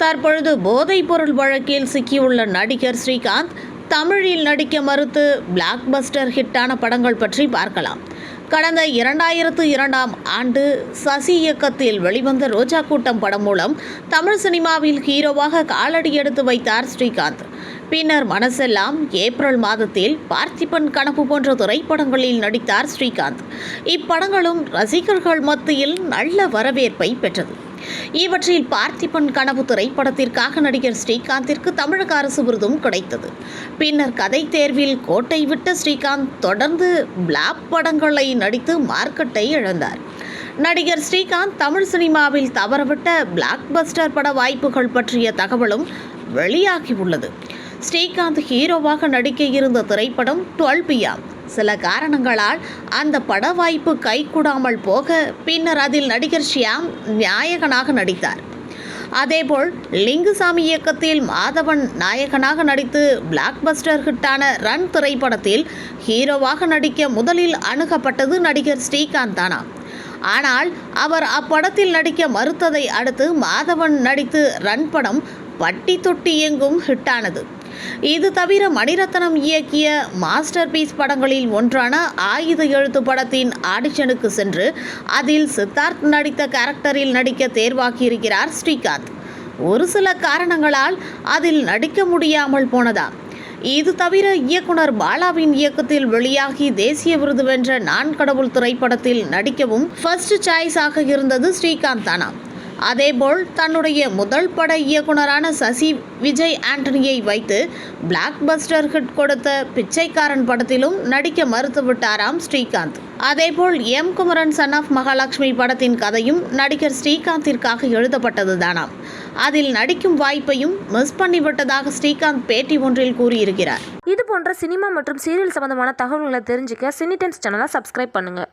தற்பொழுது போதைப்பொருள் வழக்கில் சிக்கியுள்ள நடிகர் ஸ்ரீகாந்த் தமிழில் நடிக்க மறுத்து பிளாக் பஸ்டர் ஹிட்டான படங்கள் பற்றி பார்க்கலாம். கடந்த இரண்டாயிரத்து இரண்டாம் ஆண்டு சசி இயக்கத்தில் வெளிவந்த ரோஜா கூட்டம் படம் மூலம் தமிழ் சினிமாவில் ஹீரோவாக காலடி எடுத்து வைத்தார் ஸ்ரீகாந்த். பின்னர் மனசெல்லாம் ஏப்ரல் மாதத்தில் பார்த்திபன் கனவு போன்ற திரைப்படங்களில் நடித்தார் ஸ்ரீகாந்த். இப்படங்களும் ரசிகர்கள் மத்தியில் நல்ல வரவேற்பை பெற்றது. இவற்றில் பார்த்திபன் கனவு திரைப்படத்திற்காக நடிகர் ஸ்ரீகாந்திற்கு தமிழக அரசு விருதும் கிடைத்தது. பின்னர் கதை தேர்வில் கோட்டை விட்ட ஸ்ரீகாந்த் தொடர்ந்து பிளாப் படங்களை நடித்து மார்க்கெட்டை இழந்தார். நடிகர் ஸ்ரீகாந்த் தமிழ் சினிமாவில் தவறவிட்ட பிளாக் பஸ்டர் பட வாய்ப்புகள் பற்றிய தகவலும் வெளியாகியுள்ளது ஸ்ரீகாந்த் ஹீரோவாக நடிக்க இருந்த திரைப்படம் டுவெல் பிஎம் சில காரணங்களால் அந்த பட வாய்ப்பு கைகூடாமல் போக பின்னர் அதில் நடிகர் ஷியாம் நாயகனாக நடித்தார். அதேபோல் லிங்குசாமி இயக்கத்தில் மாதவன் நாயகனாக நடித்து பிளாக் பஸ்டர் ஹிட்டான ரன் திரைப்படத்தில் ஹீரோவாக நடிக்க முதலில் அணுகப்பட்டது நடிகர் ஸ்ரீகாந்த் தானா. ஆனால் அவர் அப்படத்தில் நடிக்க மறுத்ததை அடுத்து மாதவன் நடித்து ரன் படம் பட்டி தொட்டி எங்கும் ஹிட்டானது இது தவிர மணிரத்னம் இயக்கிய மாஸ்டர் பீஸ் படங்களில் ஒன்றான ஆயுத எழுத்து படத்தின் ஆடிஷனுக்கு சென்று அதில் சித்தார்த் நடித்த கேரக்டரில் நடிக்க தேர்வாகியிருக்கிறார் ஸ்ரீகாந்த். ஒரு சில காரணங்களால் அதில் நடிக்க முடியாமல் போனதா? இது தவிர இயக்குனர் பாலாவின் இயக்கத்தில் வெளியாகி தேசிய விருது வென்ற நான் கடவுள் திரைப்படத்தில் நடிக்கவும் ஃபர்ஸ்ட் சாய்ஸாக இருந்தது ஸ்ரீகாந்த் தானா? அதேபோல் தன்னுடைய முதல் பட இயக்குனரான சசி விஜய் ஆண்டனியை வைத்து பிளாக் பஸ்டர் ஹிட் கொடுத்த பிச்சைக்காரன் படத்திலும் நடிக்க மறுத்துவிட்டாராம் ஸ்ரீகாந்த். அதேபோல் M Kumaran son of Mahalakshmi படத்தின் கதையும் நடிகர் ஸ்ரீகாந்திற்காக எழுதப்பட்டது தானாம் அதில் நடிக்கும் வாய்ப்பையும் மிஸ் பண்ணிவிட்டதாக ஸ்ரீகாந்த் பேட்டி ஒன்றில் கூறியிருக்கிறார். இது போன்ற சினிமா மற்றும் சீரியல் சம்பந்தமான தகவல்களை தெரிஞ்சுக்க சினி டைம்ஸ் சேனலை சப்ஸ்கிரைப் பண்ணுங்கள்